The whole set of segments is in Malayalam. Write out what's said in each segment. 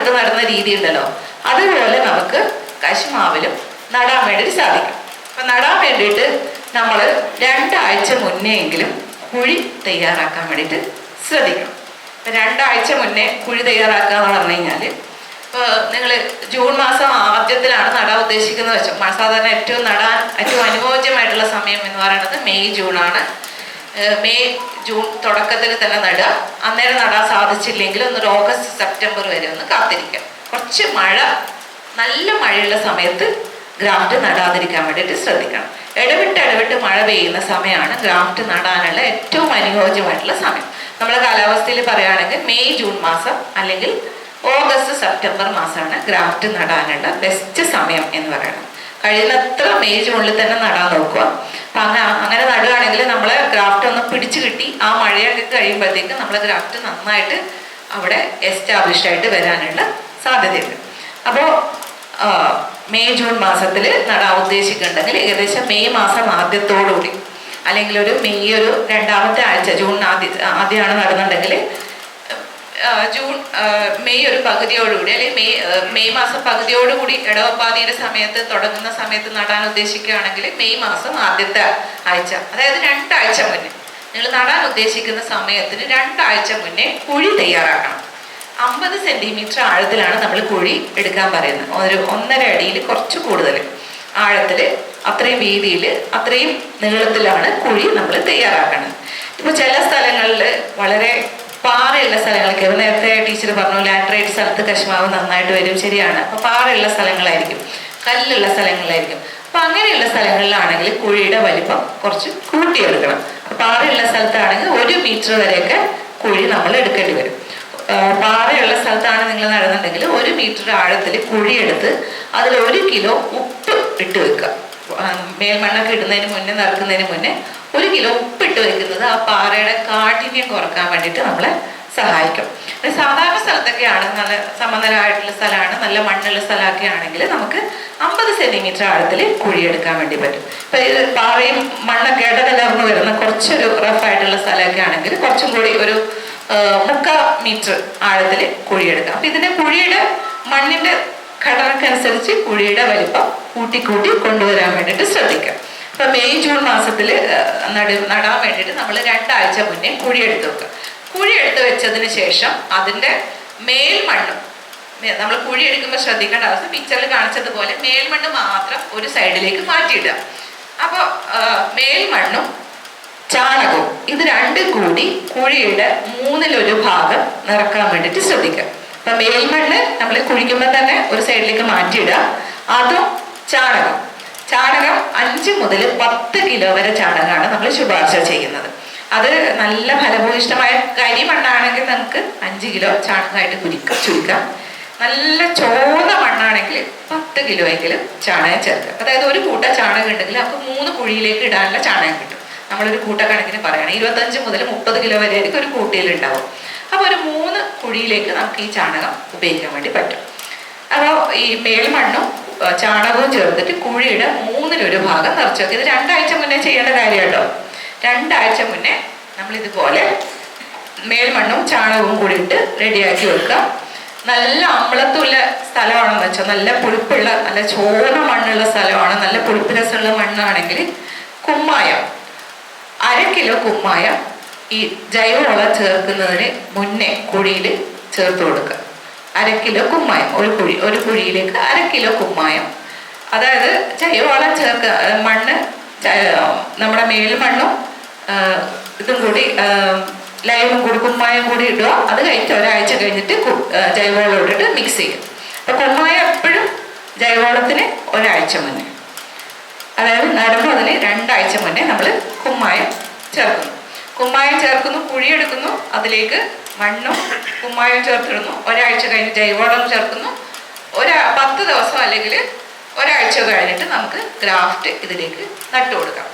നടുന്ന രീതി ഉണ്ടല്ലോ അതുപോലെ നമുക്ക് കശുമാവിലും നടാൻ വേണ്ടിയിട്ട് സാധിക്കും. അപ്പൊ നടാൻ വേണ്ടിയിട്ട് നമ്മൾ രണ്ടാഴ്ച മുന്നേ എങ്കിലും കുഴി തയ്യാറാക്കാൻ വേണ്ടിയിട്ട് ശ്രദ്ധിക്കണം. ഇപ്പം രണ്ടാഴ്ച മുന്നേ കുഴി തയ്യാറാക്കുക എന്ന് പറഞ്ഞു കഴിഞ്ഞാൽ ഇപ്പോൾ നിങ്ങൾ ജൂൺ മാസം ആദ്യത്തിലാണ് നടാൻ ഉദ്ദേശിക്കുന്നത് വെച്ചാൽ സാധാരണ ഏറ്റവും നടാൻ ഏറ്റവും അനുയോജ്യമായിട്ടുള്ള സമയം എന്ന് പറയുന്നത് മെയ് ഏഹ് മെയ് ജൂൺ തുടക്കത്തിൽ തന്നെ നടുക. അന്നേരം നടാൻ സാധിച്ചില്ലെങ്കിൽ ഒന്ന് ഓഗസ്റ്റ് സെപ്റ്റംബർ വരെ ഒന്ന് കാത്തിരിക്കാം. കുറച്ച് മഴ നല്ല മഴയുള്ള സമയത്ത് ഗ്രാഫ്റ്റ് നടാതിരിക്കാൻ വേണ്ടിയിട്ട് ശ്രദ്ധിക്കണം. ഇടവിട്ട് ഇടവിട്ട് മഴ പെയ്യുന്ന സമയമാണ് ഗ്രാഫ്റ്റ് നടാനുള്ള ഏറ്റവും അനുയോജ്യമായിട്ടുള്ള സമയം. നമ്മുടെ കാലാവസ്ഥയിൽ പറയുകയാണെങ്കിൽ മെയ് ജൂൺ മാസം അല്ലെങ്കിൽ ഓഗസ്റ്റ് സെപ്റ്റംബർ മാസമാണ് ഗ്രാഫ്റ്റ് നടാനുള്ള ബെസ്റ്റ് സമയം എന്ന് പറയുന്നത്. കഴിയുന്നത്ര മേജ് ഉള്ളിൽ തന്നെ നടാൻ നോക്കുക. അപ്പൊ അങ്ങനെ അങ്ങനെ നടുകയാണെങ്കിൽ നമ്മളെ ഗ്രാഫ്റ്റ് ഒന്ന് പിടിച്ചു കിട്ടി ആ മഴയൊക്കെ കഴിയുമ്പോഴത്തേക്ക് നമ്മളെ ഗ്രാഫ്റ്റ് നന്നായിട്ട് അവിടെ എസ്റ്റാബ്ലിഷ് ആയിട്ട് വരാനുള്ള സാധ്യതയുണ്ട്. അപ്പോൾ മെയ് ജൂൺ മാസത്തിൽ നടാൻ ഉദ്ദേശിക്കുന്നുണ്ടെങ്കിൽ ഏകദേശം മെയ് മാസം ആദ്യത്തോടുകൂടി അല്ലെങ്കിൽ ഒരു മെയ് ഒരു രണ്ടാമത്തെ ആഴ്ച ജൂൺ ആദ്യ ആദ്യമാണ് നടന്നുണ്ടെങ്കിൽ ജൂൺ മെയ് ഒരു പകുതിയോടുകൂടി അല്ലെങ്കിൽ മെയ് മെയ് മാസം പകുതിയോടുകൂടി ഇടവപ്പാതിയുടെ സമയത്ത് തുടങ്ങുന്ന സമയത്ത് നടാൻ ഉദ്ദേശിക്കുകയാണെങ്കിൽ മെയ് മാസം ആദ്യത്തെ ആഴ്ച അതായത് രണ്ടാഴ്ച മുന്നേ നിങ്ങൾ നടാൻ ഉദ്ദേശിക്കുന്ന സമയത്തിന് രണ്ടാഴ്ച മുന്നേ കുഴി തയ്യാറാക്കണം. അമ്പത് സെന്റിമീറ്റർ ആഴത്തിലാണ് നമ്മൾ കുഴി എടുക്കാൻ പറയുന്നത്. ഒരു ഒന്നര അടിയിൽ കുറച്ച് കൂടുതൽ ആഴത്തിൽ അത്രയും വീതിയിൽ അത്രയും നീളത്തിലാണ് കുഴി നമ്മൾ തയ്യാറാക്കുന്നത്. ഇപ്പോൾ ചില സ്ഥലങ്ങളിൽ വളരെ പാറയുള്ള സ്ഥലങ്ങളൊക്കെ. ഇപ്പൊ നേരത്തെ ടീച്ചർ പറഞ്ഞു ലാറ്ററേറ്റ് സ്ഥലത്ത് കശുമാവ് നന്നായിട്ട് വരും. ശരിയാണ്. അപ്പൊ പാറയുള്ള സ്ഥലങ്ങളായിരിക്കും. കല്ലുള്ള സ്ഥലങ്ങളായിരിക്കും. അപ്പൊ അങ്ങനെയുള്ള സ്ഥലങ്ങളിലാണെങ്കിൽ കുഴിയുടെ വലിപ്പം കുറച്ച് കൂട്ടിയെടുക്കണം. പാറയുള്ള സ്ഥലത്താണെങ്കിൽ ഒരു മീറ്റർ വരെയൊക്കെ കുഴി നമ്മൾ എടുക്കേണ്ടി വരും. പാറയുള്ള സ്ഥലത്താണ് നിങ്ങൾ നടന്നുണ്ടെങ്കിൽ ഒരു മീറ്റർ ആഴത്തിൽ കുഴിയെടുത്ത് അതിൽ ഒരു കിലോ ഉപ്പ് ഇട്ട് വെക്കുക. മേൽമണ്ണൊക്കെ ഇടുന്നതിന് മുന്നേ നിറക്കുന്നതിന് മുന്നേ ഒരു കിലോ ഉപ്പിട്ട് വെക്കുന്നത് ആ പാറയുടെ കാഠിന്യം കുറയ്ക്കാൻ വേണ്ടിയിട്ട് നമ്മളെ സഹായിക്കും. സാധാരണ സ്ഥലത്തൊക്കെയാണ് നല്ല സമതലമായിട്ടുള്ള സ്ഥലമാണ്. നല്ല മണ്ണുള്ള സ്ഥലമൊക്കെ ആണെങ്കിൽ നമുക്ക് അമ്പത് സെന്റിമീറ്റർ ആഴത്തിൽ കുഴിയെടുക്കാൻ വേണ്ടി പറ്റും. ഇപ്പൊ ഇത് പാറയും മണ്ണൊക്കെ ഇടകലർന്ന് വരുന്ന കുറച്ചൊരു റഫായിട്ടുള്ള സ്ഥലമൊക്കെ ആണെങ്കിൽ കുറച്ചും കൂടി ഒരു മുക്കാ മീറ്റർ ആഴത്തിൽ കുഴിയെടുക്കാം. അപ്പൊ ഇതിന്റെ കുഴിയുടെ മണ്ണിന്റെ ഘടനക്കനുസരിച്ച് കുഴിയുടെ വലിപ്പം കൂട്ടി കൂട്ടി കൊണ്ടുവരാൻ വേണ്ടിയിട്ട് ശ്രദ്ധിക്കാം. ഇപ്പൊ മെയ് ജൂൺ മാസത്തിൽ നട നടാൻ വേണ്ടിയിട്ട് നമ്മൾ രണ്ടാഴ്ച മുന്നേ കുഴിയെടുത്ത് വെക്കുക. കുഴി എടുത്ത് വെച്ചതിന് ശേഷം അതിന്റെ മേൽമണ്ണും നമ്മൾ കുഴി എടുക്കുമ്പോൾ ശ്രദ്ധിക്കേണ്ട അവസ്ഥ പിക്ചറിൽ കാണിച്ചതുപോലെ മേൽമണ്ണ് മാത്രം ഒരു സൈഡിലേക്ക് മാറ്റിയിടുക. അപ്പോൾ മേൽമണ്ണും ചാണകവും ഇത് രണ്ടും കൂടി കുഴിയുടെ മൂന്നിലൊരു ഭാഗം നിറക്കാൻ വേണ്ടിയിട്ട് ശ്രദ്ധിക്കുക. അപ്പൊ മേൽമണ്ണ് നമ്മൾ കുഴിക്കുമ്പോൾ തന്നെ ഒരു സൈഡിലേക്ക് മാറ്റിയിടുക. അതും ചാണകം. ചാണകം അഞ്ച് മുതൽ പത്ത് കിലോ വരെ ചാണകമാണ് നമ്മൾ ശുപാർശ ചെയ്യുന്നത്. അത് നല്ല ഫലഭൂയിഷ്ടമായ കരിമണ്ണാണെങ്കിൽ നമുക്ക് അഞ്ച് കിലോ ചാണകമായിട്ട് കുരുക്ക ചുരുക്കാം. നല്ല ചോന്ന മണ്ണാണെങ്കിൽ പത്ത് കിലോ എങ്കിലും ചാണകം ചേർക്കുക അതായത് ഒരു കൂട്ട ചാണകം ഉണ്ടെങ്കിൽ നമുക്ക് മൂന്ന് കുഴിയിലേക്ക് ഇടാനുള്ള ചാണകം കിട്ടും. നമ്മളൊരു കൂട്ടക്കണക്കിന് പറയുകയാണ് ഇരുപത്തഞ്ച് മുതൽ മുപ്പത് കിലോ വരെ ആയിരിക്കും ഒരു കൂട്ടിയിൽ ഉണ്ടാവും. അപ്പോൾ ഒരു മൂന്ന് കുഴിയിലേക്ക് നമുക്ക് ഈ ചാണകം ഉപയോഗിക്കാൻ വേണ്ടി പറ്റും. അപ്പോൾ ഈ മേൽമണ്ണും ചാണകവും ചേർത്തിട്ട് കുഴിയുടെ മൂന്നിലൊരു ഭാഗം നിറച്ച്. വെക്കുക ഇത് രണ്ടാഴ്ച മുന്നേ ചെയ്യേണ്ട കാര്യം കേട്ടോ രണ്ടാഴ്ച മുന്നേ നമ്മൾ ഇതുപോലെ മേൽമണ്ണും ചാണകവും കൂടി ഇട്ട് റെഡിയാക്കി വെക്കുക. നല്ല അമ്പളത്തുള്ള സ്ഥലമാണെന്ന് വെച്ചാൽ നല്ല പുളിപ്പുള്ള നല്ല ചോറ മണ്ണുള്ള സ്ഥലമാണ്. നല്ല പുളിപ്പ് രസമുള്ള മണ്ണാണെങ്കിൽ കുമ്മായം അര കിലോ കുമ്മായം ഈ ജൈവവളം ചേർക്കുന്നതിന് മുന്നേ കുഴിയിൽ ചേർത്ത് കൊടുക്കുക. അര കിലോ കുമ്മായം ഒരു കുഴി ഒരു കുഴിയിലേക്ക് അര കിലോ കുമ്മായം. അതായത് ജൈവവളം ചേർക്ക മണ്ണ് നമ്മുടെ മേൽമണ്ണും മണ്ണും ഇതും കൂടി ലൈവും കൂടി കുമ്മായം കൂടി ഇടുക. അത് കഴിഞ്ഞിട്ട് ഒരാഴ്ച കഴിഞ്ഞിട്ട് ജൈവവളം ഇട്ടിട്ട് മിക്സ് ചെയ്യും അപ്പൊ കുമ്മായം എപ്പോഴും ജൈവവളത്തിന് ഒരാഴ്ച മുന്നേ. അതായത് നടുന്നതിന് രണ്ടാഴ്ച മുന്നേ നമ്മൾ കുമ്മായം ചേർക്കുന്നു. കുമ്മായം ചേർക്കുന്നു കുഴിയെടുക്കുന്നു. അതിലേക്ക് മണ്ണും കുമ്മായം ചേർത്തിടുന്നു. ഒരാഴ്ച കഴിഞ്ഞ് ജൈവവളം ചേർക്കുന്നു. ഒരാ പത്ത് ദിവസം അല്ലെങ്കിൽ ഒരാഴ്ച കഴിഞ്ഞിട്ട് നമുക്ക് ഗ്രാഫ്റ്റ് ഇതിലേക്ക് നട്ടു കൊടുക്കാം.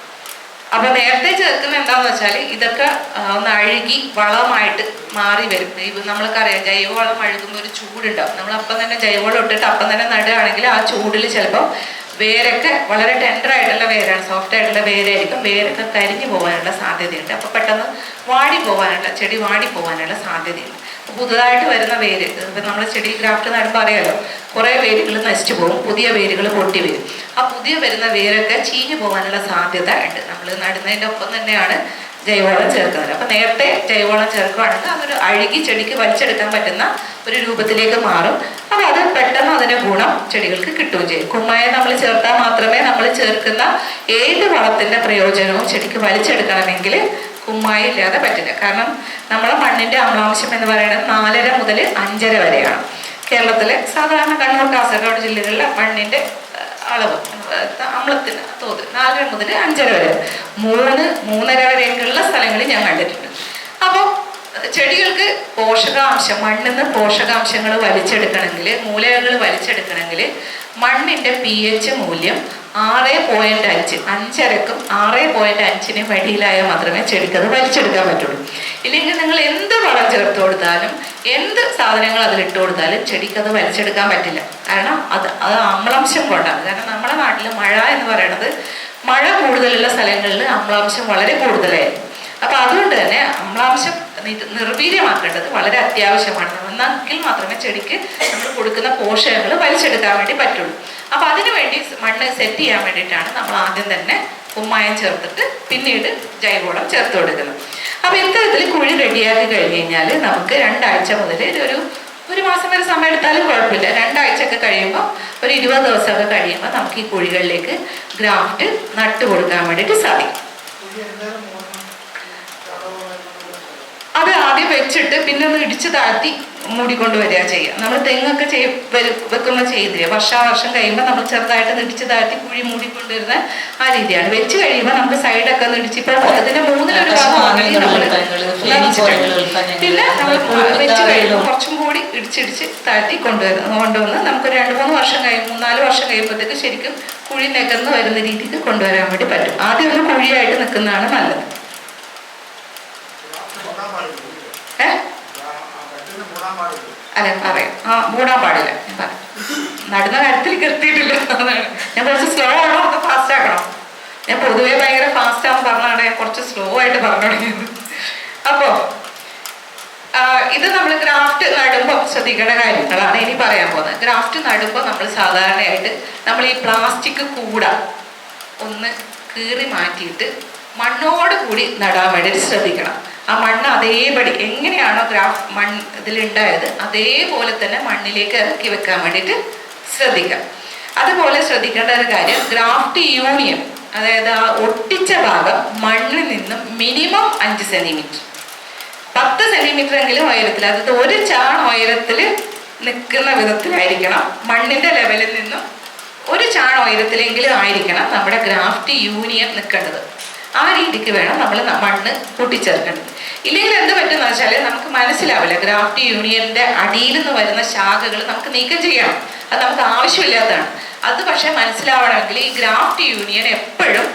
അപ്പൊ നേരത്തെ ചേർക്കുന്ന എന്താണെന്ന് വെച്ചാൽ ഇതൊക്കെ ഒന്ന് അഴുകി വളമായിട്ട് മാറി വരും. നമ്മൾക്ക് നമ്മൾക്കറിയാം ജൈവവളം അഴുകുമ്പോൾ ഒരു ചൂടുണ്ടാവും. നമ്മൾ അപ്പം തന്നെ ജൈവവളം ഇട്ടിട്ട് അപ്പം തന്നെ നടുകയാണെങ്കിൽ ആ ചൂടിൽ ചിലപ്പോൾ വേരൊക്കെ വളരെ ടെൻഡർ ആയിട്ടുള്ള വേരാണ്. സോഫ്റ്റ് ആയിട്ടുള്ള വേരായിരിക്കും. വേരൊക്കെ കരിഞ്ഞു പോകാനുള്ള സാധ്യതയുണ്ട്. അപ്പോൾ പെട്ടെന്ന് വാടി പോകാനുള്ള ചെടി വാടി പോകാനുള്ള സാധ്യതയുണ്ട്. പുതുതായിട്ട് വരുന്ന വേര് ഇപ്പം നമ്മൾ ചെടി ഗ്രാഫ്റ്റ് നടുമ്പോൾ അറിയാലോ കുറേ വേരുകൾ നശിച്ചു പോകും. പുതിയ വേരുകൾ പൊട്ടി വരും. ആ പുതിയ വരുന്ന വേരൊക്കെ ചീഞ്ഞു പോകാനുള്ള സാധ്യത ഉണ്ട്. നമ്മൾ നടുന്നതിന്റെ ഒപ്പം തന്നെയാണ് ജൈവവളം ചേർക്കുന്നത് അപ്പം നേരത്തെ ജൈവവളം ചേർക്കുകയാണെങ്കിൽ അതൊരു അഴുകി ചെടിക്ക് വലിച്ചെടുക്കാൻ പറ്റുന്ന ഒരു രൂപത്തിലേക്ക് മാറും. അപ്പം അത് പെട്ടെന്ന് അതിന്റെ ഗുണം ചെടികൾക്ക് കിട്ടുകയും ചെയ്യും. കുമ്മായം നമ്മൾ ചേർത്താൽ മാത്രമേ നമ്മൾ ചേർക്കുന്ന ഏത് വളത്തിന്റെ പ്രയോജനവും ചെടിക്ക് വലിച്ചെടുക്കണമെങ്കിൽ കുമ്മായം ഇല്ലാതെ പറ്റില്ല. കാരണം നമ്മളെ മണ്ണിന്റെ അമ്ലാംശം എന്ന് പറയുന്നത് നാലര മുതൽ അഞ്ചര വരെയാണ്. കേരളത്തിലെ സാധാരണ കണ്ണൂർ കാസർഗോഡ് ജില്ലകളിലെ മണ്ണിന്റെ അളവ്. അമ്ലത്തിന് തോത്. നാലര മുതൽ അഞ്ചര വരെ. മൂന്ന് മൂന്നര വരെയൊക്കെയുള്ള സ്ഥലങ്ങളിൽ ഞാൻ കണ്ടിട്ടുണ്ട്. അപ്പോൾ ചെടികൾക്ക് പോഷകാംശം മണ്ണിൽ നിന്ന് പോഷകാംശങ്ങൾ വലിച്ചെടുക്കണമെങ്കിൽ മൂലകങ്ങൾ വലിച്ചെടുക്കണമെങ്കിൽ മണ്ണിന്റെ പി എച്ച് മൂല്യം ആറ് പോയിന്റ് അഞ്ച്. അഞ്ചരക്കും ആറ് പോയിന്റ് അഞ്ചിന് ഇടയിലായാൽ മാത്രമേ ചെടിക്കത് വലിച്ചെടുക്കാൻ പറ്റുള്ളൂ. ഇല്ലെങ്കിൽ നിങ്ങൾ എന്ത് വളം ചേർത്ത് കൊടുത്താലും എന്ത് സാധനങ്ങൾ അതിൽ ഇട്ട് കൊടുത്താലും ചെടിക്ക് അത് വലിച്ചെടുക്കാൻ പറ്റില്ല. കാരണം അത് അത് അമ്ലാംശം കൊണ്ടാണ്. കാരണം നമ്മുടെ നാട്ടിൽ മഴ എന്ന് പറയുന്നത് മഴ കൂടുതലുള്ള സ്ഥലങ്ങളിൽ അമ്ലാംശം വളരെ കൂടുതലായിരുന്നു. അപ്പൊ അതുകൊണ്ട് തന്നെ അമ്ലാംശം നിർവീര്യമാക്കേണ്ടത് വളരെ അത്യാവശ്യമാണ്. എന്നെങ്കിൽ മാത്രമേ ചെടിക്ക് നമ്മൾ കൊടുക്കുന്ന പോഷകങ്ങൾ വലിച്ചെടുക്കാൻ വേണ്ടി പറ്റുള്ളൂ. അപ്പൊ അതിനുവേണ്ടി മണ്ണ് സെറ്റ് ചെയ്യാൻ വേണ്ടിയിട്ടാണ് നമ്മൾ ആദ്യം തന്നെ കുമ്മായം ചേർത്തിട്ട് പിന്നീട് ജൈവവളം ചേർത്ത് കൊടുക്കുന്നത്. അപ്പൊ ഇത്തരത്തിൽ കുഴി റെഡിയാക്കി കഴിഞ്ഞ് കഴിഞ്ഞാൽ നമുക്ക് രണ്ടാഴ്ച മുതൽ ഒരു ഒരു മാസം വരെ സമയം എടുത്താലും കുഴപ്പമില്ല. രണ്ടാഴ്ച ഒക്കെ കഴിയുമ്പോൾ ഒരു ഇരുപത് ദിവസമൊക്കെ കഴിയുമ്പോൾ നമുക്ക് ഈ കുഴികളിലേക്ക് ഗ്രാഫ്റ്റ് നട്ടു കൊടുക്കാൻ വേണ്ടിയിട്ട് സാധിക്കും അത് ആദ്യം വെച്ചിട്ട് പിന്നെ ഒന്ന് ഇടിച്ച് താഴ്ത്തി മൂടിക്കൊണ്ട് വരിക ചെയ്യുക. നമ്മൾ തെങ്ങൊക്കെ ചെയ് വെക്കുമ്പോൾ ചെയ്യുന്നില്ലേ വർഷാവർഷം കഴിയുമ്പോൾ നമ്മൾ ചെറുതായിട്ട് നിടിച്ച് ഇടിച്ച് താഴ്ത്തി കുഴി മൂടിക്കൊണ്ടുവരുന്ന ആ രീതിയാണ്. വെച്ച് കഴിയുമ്പോൾ നമുക്ക് സൈഡൊക്കെ ഒന്ന് ഇടിച്ച് ഇപ്പൊ അതിന്റെ മൂന്നിലൊരു ഭാഗം already നമ്മൾ നിറച്ചിട്ടുണ്ട്. പിന്നെ നമ്മൾ വെച്ച് കഴിയുമ്പോൾ കുറച്ചും കൂടി ഇടിച്ചിടിച്ച് താഴ്ത്തി കൊണ്ടുവരുന്നു കൊണ്ടുവന്ന് നമുക്ക് രണ്ട് മൂന്ന് വർഷം കഴിയും മൂന്നാൽ വർഷം കഴിയുമ്പോഴത്തേക്ക് ശരിക്കും കുഴി നികർന്ന് വരുന്ന രീതിക്ക് കൊണ്ടുവരാൻ വേണ്ടി പറ്റും. ആദ്യം ഒന്ന് കുഴിയായിട്ട് നിൽക്കുന്നതാണ് നല്ലത്. അതെ പറയാം. ആ മൂടാൻ പാടില്ല? ഞാൻ പറയാം നടുന്ന കാര്യത്തിലേക്ക് എത്തിയിട്ടില്ല ഞാൻ കുറച്ച് സ്ലോ ആണോ അത് ഫാസ്റ്റ് ആക്കണം? ഞാൻ പൊതുവെ ഭയങ്കര ഫാസ്റ്റ് ആണെന്ന് പറഞ്ഞാണ് ഞാൻ കുറച്ച് സ്ലോ ആയിട്ട് പറഞ്ഞു തുടങ്ങിയത്. അപ്പോ ഇത് നമ്മൾ ഗ്രാഫ്റ്റ് നടുമ്പോൾ ശ്രദ്ധിക്കേണ്ട കാര്യങ്ങളാണ് ഇനി പറയാൻ പോകുന്നത്. ഗ്രാഫ്റ്റ് നടുമ്പോൾ നമ്മൾ സാധാരണയായിട്ട് നമ്മൾ ഈ പ്ലാസ്റ്റിക് കൂട ഒന്ന് കീറി മാറ്റിയിട്ട് മണ്ണോട് കൂടി നടാൻ വേണ്ടി ശ്രദ്ധിക്കണം. ആ മണ്ണ് അതേപടി എങ്ങനെയാണോ ഗ്രാഫ് മണ്ണ് ഇതിലുണ്ടായത് അതേപോലെ തന്നെ മണ്ണിലേക്ക് ഇറക്കി വെക്കാൻ വേണ്ടിയിട്ട് ശ്രദ്ധിക്കാം. അതുപോലെ ശ്രദ്ധിക്കേണ്ട ഒരു കാര്യം ഗ്രാഫ്റ്റ് യൂണിയൻ അതായത് ആ ഒട്ടിച്ച ഭാഗം മണ്ണിൽ നിന്നും മിനിമം അഞ്ച് സെന്റിമീറ്റർ. പത്ത് സെന്റിമീറ്റർ എങ്കിലും ഉയരത്തിൽ അതായത് ഒരു ചാൺ ഉയരത്തിൽ നിൽക്കുന്ന വിധത്തിലായിരിക്കണം. മണ്ണിന്റെ ലെവലിൽ നിന്നും ഒരു ചാൺ ഉയരത്തിലെങ്കിലും ആയിരിക്കണം നമ്മുടെ ഗ്രാഫ്റ്റ് യൂണിയൻ നിൽക്കേണ്ടത്. ആ രീതിക്ക് വേണം നമ്മൾ മണ്ണ് കൂട്ടിച്ചേർക്കേണ്ടത് ഇല്ലെങ്കിൽ എന്ത് പറ്റുന്ന വെച്ചാൽ നമുക്ക് മനസ്സിലാവില്ല. ഗ്രാഫ്റ്റ് യൂണിയന്റെ അടിയിൽ നിന്ന് വരുന്ന ശാഖകൾ നമുക്ക് നീക്കം ചെയ്യണം. അത് നമുക്ക് ആവശ്യമില്ലാത്തതാണ്. അത് പക്ഷേ മനസ്സിലാവണമെങ്കിൽ ഈ ഗ്രാഫ്റ്റ് യൂണിയൻ എപ്പോഴും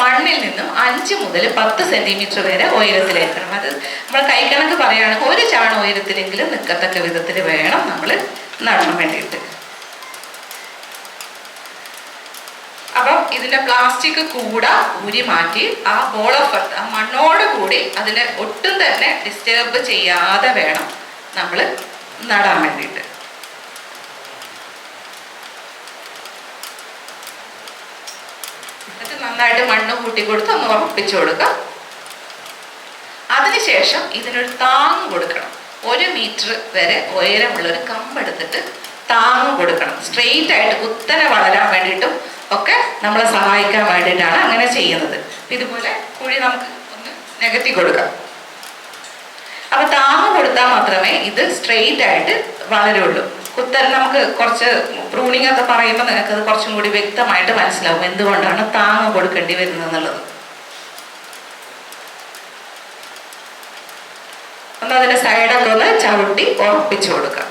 മണ്ണിൽ നിന്നും അഞ്ച് മുതൽ പത്ത് സെന്റിമീറ്റർ വരെ ഉയരത്തിലേക്കണം അത് നമ്മൾ കൈക്കണക്ക് പറയുകയാണെങ്കിൽ ഒരു ചാണ ഉയരത്തിലെങ്കിലും നിൽക്കത്തക്ക വിധത്തിൽ വേണം നമ്മൾ നടണം വേണ്ടിയിട്ട്. അപ്പം ഇതിന്റെ പ്ലാസ്റ്റിക് കൂട ഊരി മാറ്റി ആ ബോൾ ഓഫ് എർത്ത് ആ മണ്ണോട് കൂടി അതിനെ ഒട്ടും തന്നെ ഡിസ്റ്റർബ് ചെയ്യാതെ വേണം നമ്മൾ നടാൻ വേണ്ടിയിട്ട്. എന്നിട്ട് നന്നായിട്ട് മണ്ണ് കൂട്ടി കൊടുത്ത് ഒന്ന് ഉറപ്പിച്ചു കൊടുക്കുക അതിനുശേഷം ഇതിനൊരു താങ് കൊടുക്കണം. ഒരു മീറ്റർ വരെ ഉയരമുള്ള ഒരു കമ്പെടുത്തിട്ട് താങ്ങ് കൊടുക്കണം. സ്ട്രെയിറ്റ് ആയിട്ട് കുത്തനെ വളരാൻ വേണ്ടിയിട്ടും ഒക്കെ നമ്മളെ സഹായിക്കാൻ വേണ്ടിയിട്ടാണ് അങ്ങനെ ചെയ്യുന്നത്. ഇതുപോലെ കുഴി നമുക്ക് ഒന്ന് നികത്തി കൊടുക്കാം. അപ്പൊ താങ്ങ് കൊടുത്താൽ മാത്രമേ ഇത് സ്ട്രെയിറ്റ് ആയിട്ട് വളരുള്ളൂ. കുത്തൽ നമുക്ക് കുറച്ച് പ്രൂണിംഗ് ഒക്കെ പറയുമ്പോൾ നിങ്ങൾക്ക് അത് കുറച്ചും കൂടി വ്യക്തമായിട്ട് മനസ്സിലാവും എന്തുകൊണ്ടാണ് താങ്ങ് കൊടുക്കേണ്ടി വരുന്നത് എന്നുള്ളത്. ഒന്ന് അതിന്റെ സൈഡൊക്കെ ഒന്ന് ചവിട്ടി ഉറപ്പിച്ചു കൊടുക്കാം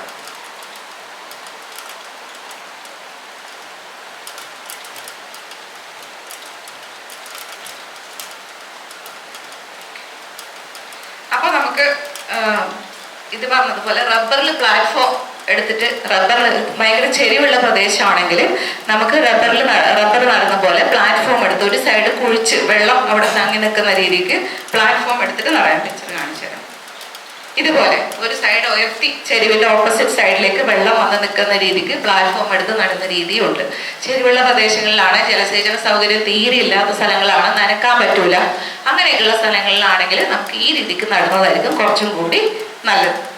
അപ്പൊ നമുക്ക് ഇത് പറഞ്ഞതുപോലെ റബ്ബറിൽ പ്ലാറ്റ്ഫോം എടുത്തിട്ട് റബ്ബറിൽ ഭയങ്കര ചെരിവുള്ള പ്രദേശമാണെങ്കിൽ നമുക്ക് റബ്ബറിൽ റബ്ബർ നടന്ന പോലെ പ്ലാറ്റ്ഫോം എടുത്ത് ഒരു സൈഡ് കുഴിച്ച് വെള്ളം അവിടെ തങ്ങി നിൽക്കുന്ന രീതിക്ക് പ്ലാറ്റ്ഫോം എടുത്തിട്ട് നടയാൻ പിക്ചർ കാണിച്ചു തരാം ഇതുപോലെ ഒരു സൈഡ് ഉയർത്തി ചെരുവിന്റെ ഓപ്പോസിറ്റ് സൈഡിലേക്ക് വെള്ളം വന്ന് നിൽക്കുന്ന രീതിക്ക് പ്ലാറ്റ്ഫോം എടുത്ത് നടുന്ന രീതിയുണ്ട്. ചെരുവുള്ള പ്രദേശങ്ങളിലാണ് ജലസേചന സൗകര്യം തീരെ ഇല്ലാത്ത സ്ഥലങ്ങളാണ് നനക്കാൻ പറ്റൂല. അങ്ങനെയൊക്കെയുള്ള സ്ഥലങ്ങളിലാണെങ്കിൽ നമുക്ക് ഈ രീതിക്ക് നടുന്നതായിരിക്കും കുറച്ചും കൂടി നല്ലത്.